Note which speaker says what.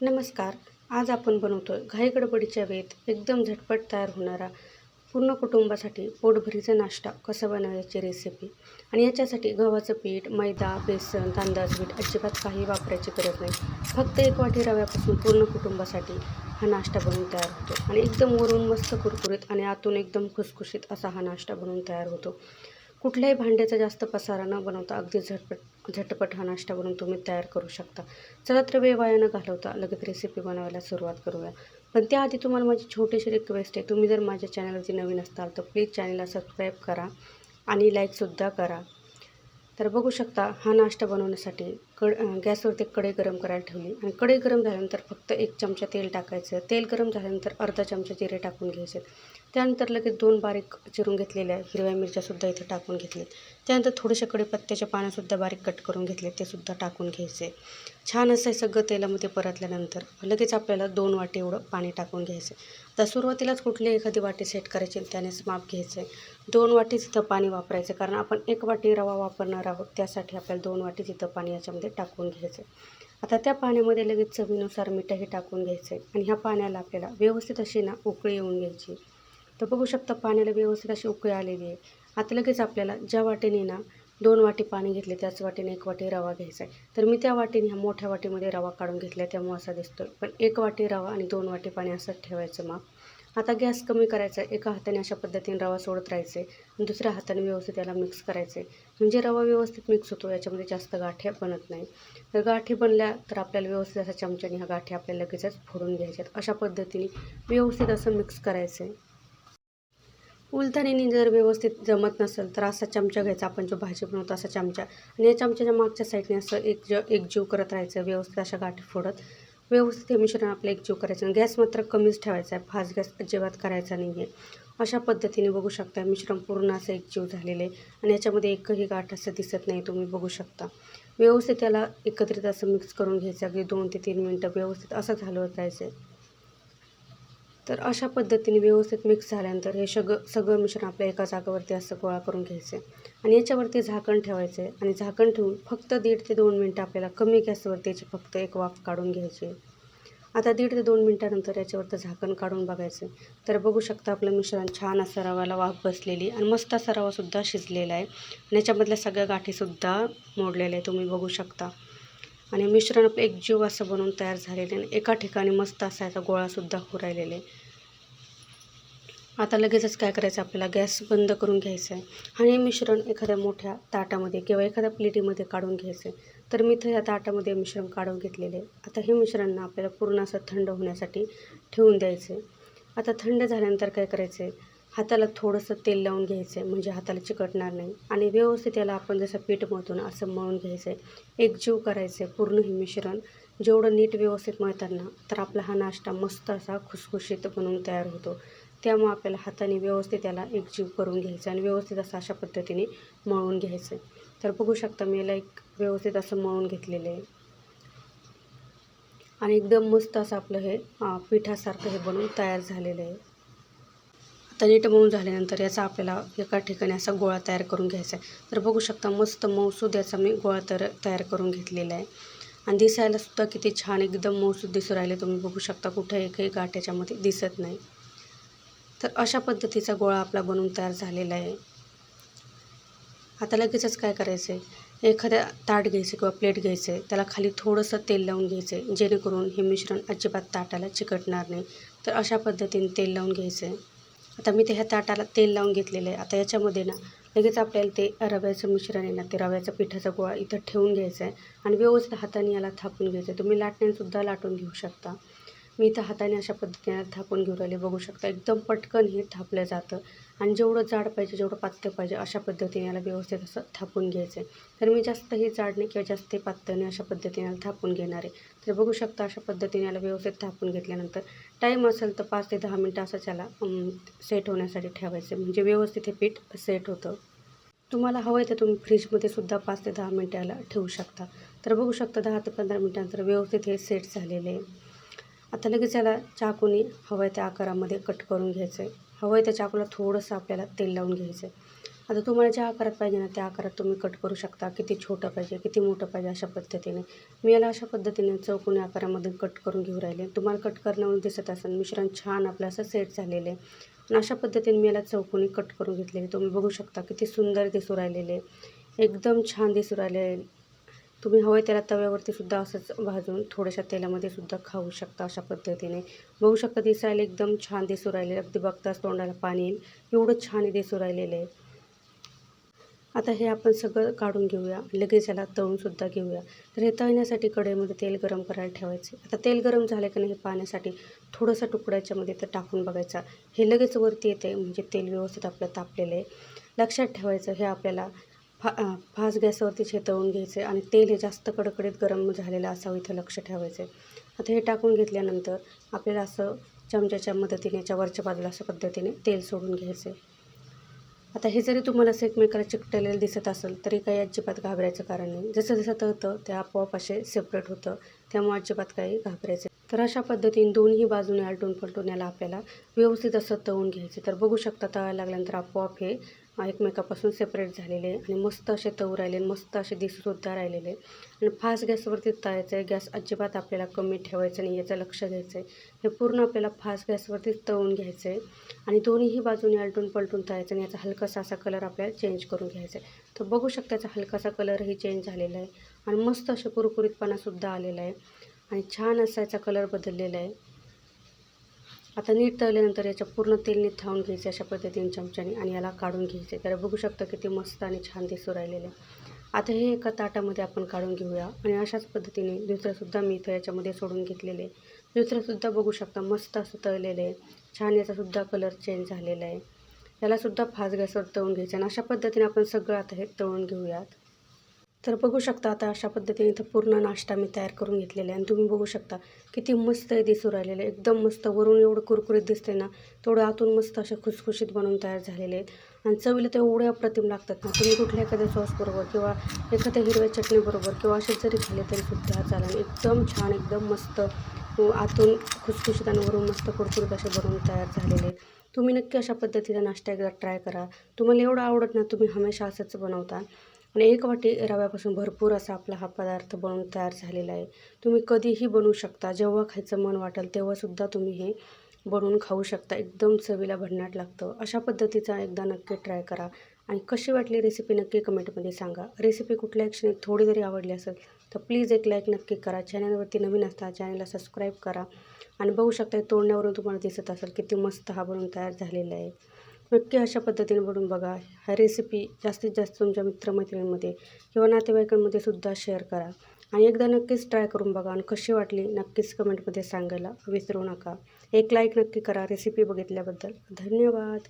Speaker 1: नमस्कार. आज आपण बनवतो आहे घाई गडबडीच्या वेळेत एकदम झटपट तयार होणारा पूर्ण कुटुंबासाठी पोटभरीचा नाश्ता कसा बनवायची रेसिपी आणि याच्यासाठी गव्हाचं पीठ मैदा बेसन तांदळाचं पीठ अजिबात काही वापरायची गरज नाही. फक्त एक वाटी रव्यापासून पूर्ण कुटुंबासाठी हा नाश्ता बनवून तयार होतो. आणि एकदम वरून मस्त कुरकुरीत आणि आतून एकदम खुसखुशीत असा हा नाश्ता बनवून तयार होतो. कुठल्याही भांड्याचा जास्त पसारा न बनवता अगदी झटपट झटपट हा नाश्ता बनवून तुम्ही तयार करू शकता. चला तर वेळ वाया न घालवता लगेच रेसिपी बनवायला सुरुवात करूया. पण त्याआधी तुम्हाला माझी छोटीशी रिक्वेस्ट आहे. तुम्ही जर माझ्या चॅनलवरती नवीन असताल तर प्लीज चॅनलला सबस्क्राईब करा आणि लाईकसुद्धा करा. तर बघू शकता हा नाश्ता बनवण्यासाठी कड गॅसवरती कढई गरम करायला ठेवली. आणि कढई गरम झाल्यानंतर फक्त एक चमचा तेल टाकायचं. तेल गरम झाल्यानंतर अर्धा चमचा जिरे टाकून घ्यायचे. त्यानंतर लगेच दोन बारीक चिरून घेतलेल्या हिरव्या मिरच्यासुद्धा इथे टाकून घेतलेत त्यानंतर थोडेसे कढीपत्त्याचे पानंसुद्धा बारीक कट करून घेतले. ते सुद्धा टाकून घ्यायचे. छान असं सगळं तेलामध्ये परतल्यानंतर लगेच आपल्याला दोन वाटी एवढं पाणी टाकून घ्यायचं. तर सुरुवातीलाच कुठली एखादी वाटी सेट करायची त्यानेच माप घ्यायचं. आहे दोन वाटी तिथं पाणी वापरायचं. कारण आपण एक वाटी रवा वापरणार आहोत त्यासाठी आपल्याला दोन वाटीच इथं पाणी याच्यामध्ये टाकून घ्यायचं. आता त्या पाण्यामध्ये लगेच चवीनुसार मिठही टाकून घ्यायचं आहे. आणि ह्या पाण्याला आपल्याला व्यवस्थित अशी ना उकळी येऊन घ्यायची तर बघू शकता पाण्याला व्यवस्थित अशी उकळी आलेली आहे. आता लगेच आपल्याला ज्या वाटेने ना दोन वाटी पाणी घेतले त्याच वाटीने एक वाटी रवा घ्यायचा आहे. तर मी त्या वाटीने ह्या मोठ्या वाटीमध्ये रवा काढून घेतला त्यामुळे असा दिसतो पण एक वाटी रवा आणि दोन वाटी पाणी असं ठेवायचं माप. आता गॅस कमी करायचा आहे. एका हाताने अशा पद्धतीने रवा सोडत राहायचे आणि दुसऱ्या हाताने व्यवस्थित याला मिक्स करायचे. म्हणजे रवा व्यवस्थित मिक्स होतो याच्यामध्ये जास्त गाठ्या बनत नाही. तर गाठी बनल्या तर आपल्याला व्यवस्थित असा चमच्याने ह्या गाठी आपल्याला लगेचच फोडून घ्यायच्यात अशा पद्धतीने व्यवस्थित असं मिक्स करायचं आहे. उलथणीने जर व्यवस्थित जमत नसेल तर असा चमचा घ्यायचा. आपण जो भाजी बनवतो असा चमचा. आणि या चमच्याच्या मागच्या साईडने असं एक ज एकजीव करत राहायचं. व्यवस्थित अशा गाठी फोडत. व्यवस्थित हे मिश्रण आपलं एकजीव करायचं आणि गॅस मात्र कमीच ठेवायचा आहे. फास्ट गॅस अजिबात करायचा नाही आहे अशा पद्धतीने बघू शकता मिश्रण पूर्ण असं एकजीव झालेलं आहे. आणि याच्यामध्ये एकही गाठ असं दिसत नाही तुम्ही बघू शकता. व्यवस्थित त्याला एकत्रित असं मिक्स करून घ्यायचं. अगदी दोन ते तीन मिनटं व्यवस्थित असं घालवत राहायचं आहे. तर अशा पद्धतीने व्यवस्थित मिक्स झाल्यानंतर हे सगळं सगळं मिश्रण आपल्या एका जागेवरती असं गोळा करून घ्यायचं. आहे आणि याच्यावरती झाकण ठेवायचं. आहे आणि झाकण ठेवून फक्त दीड ते दोन मिनटं आपल्याला कमी गॅसवरती याची फक्त एक वाफ काढून घ्यायची. आहे आता दीड ते दोन मिनटानंतर याच्यावरती झाकण काढून बघायचं. तर बघू शकता आपलं मिश्रण छान असं रवाला वाफ बसलेली आणि मस्त असा रवासुद्धा शिजलेला आहे. आणि याच्यामधल्या सगळ्या गाठीसुद्धा मोडलेल्या आहे तुम्ही बघू शकता. आणि मिश्रण आपलं एकजीव असं बनवून तयार झालेलं आहे आणि एका ठिकाणी मस्त असा याचा गोळासुद्धा राहिलेला आहे. आता लगेचच काय करायचं आपल्याला? गॅस बंद करून घ्यायचं आहे. आणि हे मिश्रण एखाद्या मोठ्या ताटामध्ये किंवा एखाद्या प्लेटीमध्ये काढून घ्यायचं आहे. तर मी इथं या ताटामध्ये मिश्रण काढून घेतलेले आहे. आता हे मिश्रण आपल्याला पूर्ण असं थंड होण्यासाठी ठेवून द्यायचं आहे. आता थंड झाल्यानंतर काय करायचं आहे? हाताला थोडंसं तेल लावून घ्यायचं आहे म्हणजे हाताला चिकटणार नाही. आणि व्यवस्थित याला आपण जसं पीठ मळतून असं मळून घ्यायचं आहे एकजीव करायचं आहे पूर्ण हे मिश्रण. जेवढं नीट व्यवस्थित मळतात ना तर आपला हा नाश्ता मस्त असा खुसखुशीत बनवून तयार होतो. त्यामुळे आपल्याला हाताने व्यवस्थित त्याला एकजीव करून घ्यायचं आणि व्यवस्थित असं अशा पद्धतीने मळून घ्यायचं आहे तर बघू शकता मी याला एक व्यवस्थित असं मळून घेतलेलं आहे. आणि एकदम मस्त असं आपलं हे पिठासारखं हे बनवून तयार झालेलं आहे. आता नीट झाल्यानंतर याचा आपल्याला एका ठिकाणी असा गोळा तयार करून घ्यायचा आहे. तर बघू शकता मस्त मऊसूद याचा मी गोळा तर तयार करून घेतलेला आहे. आणि दिसायला सुद्धा किती छान एकदम मऊसूद दिसू राहिले. तुम्ही बघू शकता कुठे एकही गाठ याच्यामध्ये दिसत नाही. तर अशा पद्धतीचा गोळा आपला बनवून तयार झालेला आहे. आता लगेचच काय करायचं आहे एखाद्या ताट घ्यायचं किंवा प्लेट घ्यायचं आहे त्याला खाली थोडंसं तेल लावून घ्यायचं आहे जेणेकरून हे मिश्रण अजिबात ताटाला चिकटणार नाही. तर अशा पद्धतीने तेल लावून घ्यायचं आहे आता मी ते ह्या ताटाला तेल लावून घेतलेलं आहे. आता याच्यामध्ये ना लगेच आपल्याला ते रव्याचं मिश्रण आहे ना ते रव्याचा पिठाचा गोळा इथं ठेवून घ्यायचा आहे आणि व्यवस्थित हाताने याला थापून घ्यायचं आहे. तुम्ही लाटण्यासुद्धा लाटून घेऊ शकता. मी इथं हाताने अशा पद्धतीने थापून घेऊन राहिले. बघू शकता एकदम पटकन हे थापलं जातं. आणि जेवढं जाड पाहिजे जेवढं पातळ पाहिजे अशा पद्धतीने याला व्यवस्थित असं थापून घ्यायचं आहे. तर मी जास्तही जाड नाही किंवा जास्त पातळ नाही अशा पद्धतीने याला थापून घेणार आहे. तर बघू शकता अशा पद्धतीने याला व्यवस्थित थापून घेतल्यानंतर टाईम असेल तर पाच ते दहा मिनटं असं त्याला सेट होण्यासाठी ठेवायचं. म्हणजे व्यवस्थित हे पीठ सेट होतं. तुम्हाला हवं आहे तर तुम्ही फ्रीजमध्ये सुद्धा पाच ते दहा मिनटाला ठेवू शकता. तर बघू शकता दहा ते पंधरा मिनटानंतर व्यवस्थित हे सेट झालेले आहे. आता लगेच याला चाकूने हवं आहे त्या आकारामध्ये कट करून घ्यायचं आहे हवं आहे त्या चाकूला थोडंसं आपल्याला तेल लावून घ्यायचं आहे आता तुम्हाला ज्या आकारात पाहिजे ना त्या आकारात तुम्ही कट करू शकता. किती छोटं पाहिजे किती मोठं पाहिजे अशा पद्धतीने. मी याला अशा पद्धतीने चौकोनी आकारामध्ये कट करून घेऊ राहिले. तुम्हाला कट करण्यावर दिसत असेल मिश्रण छान आपलं असं सेट झालेलं आहे. अशा पद्धतीने मी याला चौकोनी कट करून घेतलेले तुम्ही बघू शकता किती सुंदर दिसू राहिलेले एकदम छान दिसू राहिले तुम्ही हवं त्याला तव्यावरती सुद्धा असंच भाजून थोड्याशा तेलामध्ये सुद्धा खाऊ शकता अशा पद्धतीने. बघू शकता दिसायला एकदम छान दिसू राहिले अगदी बघताच तोंडाला पाणी येईल. एवढं छान दिसू राहिलेलं आहे. आता हे आपण सगळं काढून घेऊया. लगेच याला तळूनसुद्धा घेऊया. तर हे तळण्यासाठी कढईमध्ये तेल गरम करायला ठेवायचे. आता तेल गरम झालं की नाही हे पाण्यासाठी थोडंसं तुकड्याच्यामध्ये तर टाकून बघायचा. हे लगेच वरती येते म्हणजे तेल व्यवस्थित आपलं तापलेलं आहे. लक्षात ठेवायचं हे आपल्याला फा फास्ट गॅसवरतीच हे तळून घ्यायचे आणि तेल हे जास्त कडकडीत गरम झालेलं असावं इथं लक्ष ठेवायचं आता हे टाकून घेतल्यानंतर आपल्याला असं चमच्याच्या मदतीने याच्या वरच्या बाजूला अशा पद्धतीने तेल सोडून घ्यायचे आता हे जरी तुम्हाला असं एकमेकाला चिकटलेलं दिसत असेल तरी काही अजिबात घाबरायचं कारण नाही. जसं जसं तळतं ते आपोआप असे सेपरेट होतं. त्यामुळे अजिबात काही घाबरायचं तर अशा पद्धतीने दोन्ही बाजूने आलटून पलटून याला आपल्याला व्यवस्थित असं तळून घ्यायचं. तर बघू शकता तळायला लागल्यानंतर आपोआप हे एकमेकापासून सेपरेट झालेले आणि मस्त असे तळू राहिले आणि मस्त असे दिसूसुद्धा राहिलेले. आणि फास्ट गॅसवरती तळायचं आहे गॅस अजिबात आपल्याला कमी ठेवायचं नाही याचं लक्ष घ्यायचं आहे हे पूर्ण आपल्याला फास्ट गॅसवरती तळून घ्यायचं आहे आणि दोन्हीही बाजूने आलटून पलटून तळायचं आणि याचा हलकासा असा कलर आपल्याला चेंज करून घ्यायचा आहे तर बघू शकता याचा हलकासा कलरही चेंज झालेला आहे आणि मस्त असे कुरकुरीतपणासुद्धा आलेला आहे. आणि छान असा याचा कलर बदललेला आहे. आता नीट तळल्यानंतर याच्या पूर्ण तेल नीट थावून घ्यायचे अशा पद्धतीने चमच्याने आणि याला काढून घ्यायचे. तर बघू शकता किती मस्त आणि छान दिसू राहिलेलं. आहे. आता हे एका ताटामध्ये आपण काढून घेऊया. आणि अशाच पद्धतीने दुसरंसुद्धा मी इथं याच्यामध्ये सोडून घेतलेले. आहे दुसरंसुद्धा बघू शकता मस्त असं तळलेलं आहे. छान याचासुद्धा कलर चेंज झालेला आहे. यालासुद्धा फास्ट गॅसवर तळून घ्यायचं. आणि अशा पद्धतीने आपण सगळं आता हे तळून घेऊयात. तर बघू शकता आता अशा पद्धतीने इथं पूर्ण नाश्ता मी तयार करून घेतलेला आहे. आणि तुम्ही बघू शकता किती मस्त हे दिसू राहिलेलं आहे. एकदम मस्त वरून एवढं कुरकुरीत दिसते ना तेवढं आतून मस्त असे खुसखुशीत बनवून तयार झालेले आहेत आणि चवीला ते एवढे अप्रतिम लागतात ना तुम्ही कुठल्या एखाद्या सॉसबरोबर किंवा एखाद्या हिरव्या चटणीबरोबर किंवा असेच जरी खाल्ले तरी सुद्धा चालेल. एकदम छान एकदम मस्त आतून खुसखुशीत आणि वरून मस्त कुरकुरीत असे बनवून तयार झालेले आहेत तुम्ही नक्की अशा पद्धतीचा नाश्ता एकदा ट्राय करा. तुम्हाला एवढं आवडत ना तुम्ही हमेशा असंच बनवता. आणि एक वाटी रव्यापासून भरपूर असा आपला हा पदार्थ बनवून तयार झालेला आहे. तुम्ही कधीही बनवू शकता. जेव्हा खायचं मन वाटेल तेव्हासुद्धा तुम्ही हे बनवून खाऊ शकता. एकदम चवीला भन्नाट लागतं. अशा पद्धतीचा एकदा नक्की ट्राय करा. आणि कशी वाटली रेसिपी नक्की कमेंटमध्ये सांगा. रेसिपी कुठल्या क्षणी थोडी जरी आवडली असेल तर प्लीज एक लाईक नक्की करा. चॅनलवरती नवीन असता चॅनलला सबस्क्राईब करा. आणि बघू शकता तोडण्यावरून तुम्हाला दिसत असेल किती मस्त हा बनवून तयार झालेला आहे. नक्की अशा पद्धतीने बनवून बघा. ह्या रेसिपी जास्तीत जास्त तुमच्या मित्रमैत्रिणींमध्ये किंवा नातेवाईकांमध्ये सुद्धा शेअर करा. आणि एकदा नक्कीच ट्राय करून बघा आणि कशी वाटली नक्कीच कमेंटमध्ये सांगायला विसरू नका. एक लाईक नक्की करा रेसिपी बघितल्याबद्दल. धन्यवाद.